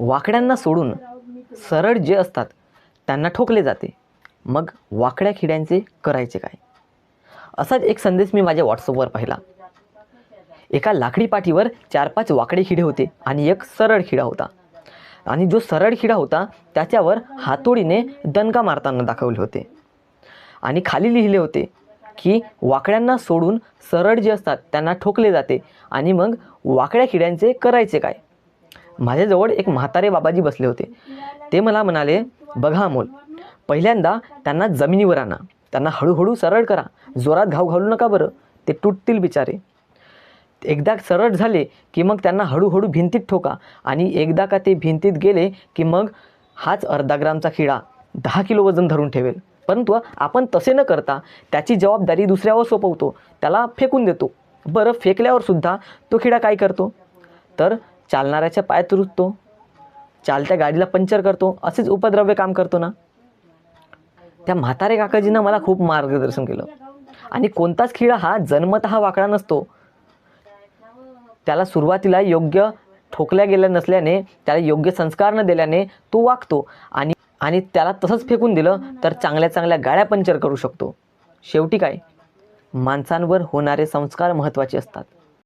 वाकड्यांना सोडून सरळ जे असतात त्यांना ठोकले जाते. मग वाकड्या खिड्यांचे करायचे काय? असाच एक संदेश मी माझ्या व्हॉट्सअपवर पाहिला. एका लाकडी पाठीवर चार पाच वाकडे खिडे होते आणि एक सरळ खिडा होता. आणि जो सरळ खिडा होता त्याच्यावर हातोडीने दणका मारताना दाखवले होते. आणि खाली लिहिले होते की वाकड्यांना सोडून सरळ जे असतात त्यांना ठोकले जाते. आणि मग वाकड्या खिड्यांचे करायचे काय? माझ्याजवळ एक म्हातारे बाबाजी बसले होते. ते मला म्हणाले बघा अमोल पहिल्यांदा त्यांना जमिनीवर आणा. त्यांना हळूहळू सरळ करा. जोरात घाव घालू नका बरं. ते तुटतील बिचारे. एकदा सरळ झाले की मग त्यांना हळूहळू भिंतीत ठोका आणि एकदा का ते भिंतीत गेले की मग हाच अर्धा ग्रामचा खिडा. दहा किलो वजन धरून ठेवेल. परंतु आपण तसे न करता त्याची जबाबदारी दुसऱ्यावर सोपवतो. त्याला फेकून देतो. बरं फेकल्यावर सुद्धा तो खिडा काय करतो? तर चालणाऱ्याच्या पाय तुरुततो चालत्या गाडीला पंक्चर करतो. असेच उपद्रव्य काम करतो ना. त्या म्हातारे काकाजीनं मला खूप मार्गदर्शन केलं. आणि कोणताच खिळा हा जन्मत हा वाकडा नसतो. त्याला सुरुवातीला योग्य ठोकल्या गेल्या नसल्याने त्याला योग्य संस्कार न दिल्याने तो वागतो. आणि आणि त्याला तसंच फेकून दिलं तर चांगल्या चांगल्या गाड्या पंक्चर करू शकतो. शेवटी काय? माणसांवर होणारे संस्कार महत्त्वाचे असतात.